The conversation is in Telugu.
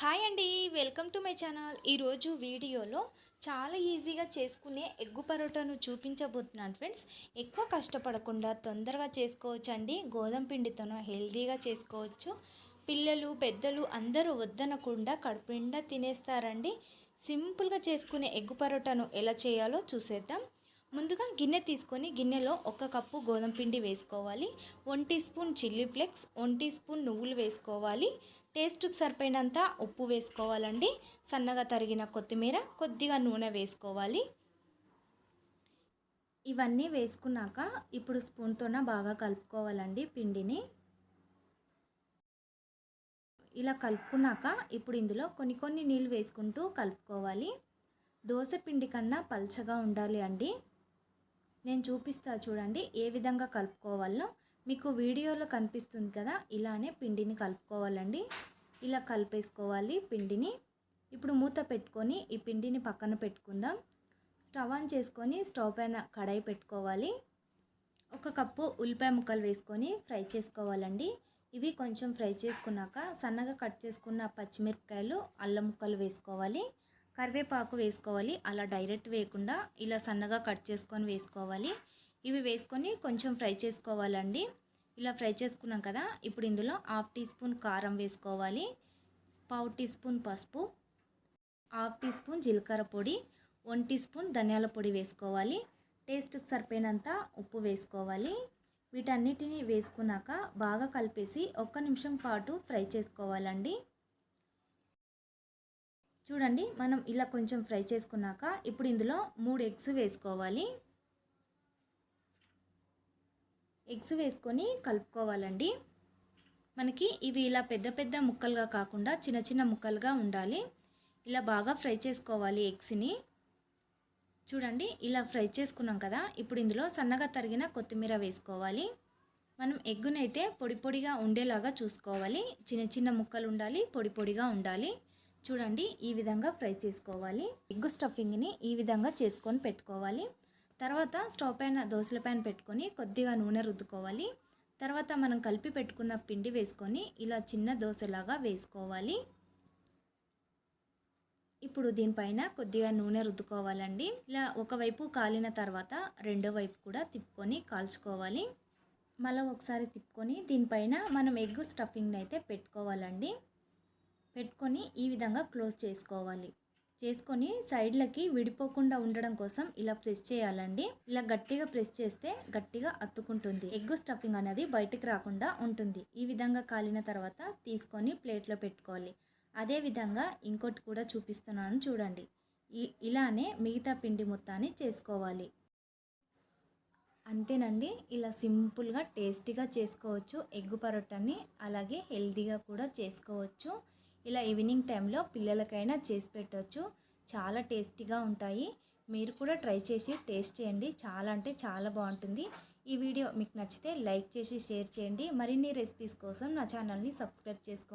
హాయ్ అండి వెల్కమ్ టు మై ఛానల్. ఈరోజు వీడియోలో చాలా ఈజీగా చేసుకునే ఎగ్గు పరోటాను చూపించబోతున్నాను ఫ్రెండ్స్. ఎక్కువ కష్టపడకుండా తొందరగా చేసుకోవచ్చు అండి గోధుమ పిండితోనూ హెల్తీగా చేసుకోవచ్చు. పిల్లలు పెద్దలు అందరూ వద్దనకుండా కడుపు నిండా తినేస్తారండి. సింపుల్గా చేసుకునే ఎగ్గు పరోటాను ఎలా చేయాలో చూసేద్దాం. ముందుగా గిన్నె తీసుకొని గిన్నెలో ఒక కప్పు గోధుమ పిండి వేసుకోవాలి. One teaspoon chilli flakes one teaspoon నువ్వులు వేసుకోవాలి. టేస్ట్కి సరిపోయినంత ఉప్పు వేసుకోవాలండి. సన్నగా తరిగిన కొత్తిమీర కొద్దిగా నూనె వేసుకోవాలి. ఇవన్నీ వేసుకున్నాక ఇప్పుడు స్పూన్తోన బాగా కలుపుకోవాలండి పిండిని. ఇలా కలుపుకున్నాక ఇప్పుడు ఇందులో కొన్ని కొన్ని నీళ్ళు వేసుకుంటూ కలుపుకోవాలి. దోశ పిండి కన్నా పల్చగా ఉండాలి అండి. నేను చూపిస్తా చూడండి ఏ విధంగా కలుపుకోవాలో. మీకు వీడియోలో కనిపిస్తుంది కదా ఇలానే పిండిని కలుపుకోవాలండి. ఇలా కలిపేసుకోవాలి పిండిని. ఇప్పుడు మూత పెట్టుకొని ఈ పిండిని పక్కన పెట్టుకుందాం. స్టవ్ ఆన్ చేసుకొని స్టవ్ పైన కడాయి పెట్టుకోవాలి. ఒక కప్పు ఉల్లిపాయ ముక్కలు వేసుకొని ఫ్రై చేసుకోవాలండి. ఇవి కొంచెం ఫ్రై చేసుకున్నాక సన్నగా కట్ చేసుకున్న పచ్చిమిరపకాయలు అల్లం ముక్కలు వేసుకోవాలి. కరివేపాకు వేసుకోవాలి. అలా డైరెక్ట్ వేయకుండా ఇలా సన్నగా కట్ చేసుకొని వేసుకోవాలి. ఇవి వేసుకొని కొంచెం ఫ్రై చేసుకోవాలండి. ఇలా ఫ్రై చేసుకున్నాం కదా ఇప్పుడు ఇందులో హాఫ్ టీ స్పూన్ కారం వేసుకోవాలి. పావు టీ స్పూన్ పసుపు హాఫ్ టీ స్పూన్ జీలకర్ర పొడి వన్ టీ స్పూన్ ధనియాల పొడి వేసుకోవాలి. టేస్ట్కి సరిపోయినంత ఉప్పు వేసుకోవాలి. వీటన్నిటిని వేసుకున్నాక బాగా కలిపేసి ఒక్క నిమిషం పాటు ఫ్రై చేసుకోవాలండి. చూడండి మనం ఇలా కొంచెం ఫ్రై చేసుకున్నాక ఇప్పుడు ఇందులో మూడు ఎగ్స్ వేసుకోవాలి. ఎగ్స్ వేసుకొని కలుపుకోవాలండి. మనకి ఇవి ఇలా పెద్ద పెద్ద ముక్కలుగా కాకుండా చిన్న చిన్న ముక్కలుగా ఉండాలి. ఇలా బాగా ఫ్రై చేసుకోవాలి ఎగ్స్ని. చూడండి ఇలా ఫ్రై చేసుకున్నాం కదా ఇప్పుడు ఇందులో సన్నగా తరిగిన కొత్తిమీర వేసుకోవాలి. మనం ఎగ్గునైతే పొడి పొడిగా ఉండేలాగా చూసుకోవాలి. చిన్న చిన్న ముక్కలు ఉండాలి పొడి పొడిగా ఉండాలి. చూడండి ఈ విధంగా ఫ్రై చేసుకోవాలి. ఎగ్ స్టఫింగ్ని ఈ విధంగా చేసుకొని పెట్టుకోవాలి. తర్వాత స్టవ్ పైన దోశల పైన పెట్టుకొని కొద్దిగా నూనె రుద్దుకోవాలి. తర్వాత మనం కలిపి పెట్టుకున్న పిండి వేసుకొని ఇలా చిన్న దోశలాగా వేసుకోవాలి. ఇప్పుడు దీనిపైన కొద్దిగా నూనె రుద్దుకోవాలండి. ఇలా ఒకవైపు కాలిన తర్వాత రెండో వైపు కూడా తిప్పుకొని కాల్చుకోవాలి. మళ్ళీ ఒకసారి తిప్పుకొని దీనిపైన మనం ఎగ్ స్టఫింగ్ని అయితే పెట్టుకోవాలండి. పెట్టుకొని ఈ విధంగా క్లోజ్ చేసుకోవాలి. చేసుకొని సైడ్లకి విడిపోకుండా ఉండడం కోసం ఇలా ప్రెస్ చేయాలండి. ఇలా గట్టిగా ప్రెస్ చేస్తే గట్టిగా అత్తుకుంటుంది ఎగ్ స్టఫింగ్ అనేది బయటికి రాకుండా ఉంటుంది. ఈ విధంగా కాలిన తర్వాత తీసుకొని ప్లేట్లో పెట్టుకోవాలి. అదే విధంగా ఇంకోటి కూడా చూపిస్తున్నాను చూడండి. ఇలానే మిగతా పిండి మొత్తాన్ని చేసుకోవాలి. అంతేనండి. ఇలా సింపుల్గా టేస్టీగా చేసుకోవచ్చు. ఎగ్ పరోటాని అలాగే హెల్తీగా కూడా చేసుకోవచ్చు. ఇలా ఈవినింగ్ టైంలో పిల్లలకైనా చేసి పెట్టవచ్చు చాలా టేస్టీగా ఉంటాయి. మీరు కూడా ట్రై చేసి టేస్ట్ చేయండి. చాలా అంటే చాలా బాగుంటుంది. ఈ వీడియో మీకు నచ్చితే లైక్ చేసి షేర్ చేయండి. మరిన్ని రెసిపీస్ కోసం నా ఛానల్ని సబ్స్క్రైబ్ చేసుకోండి.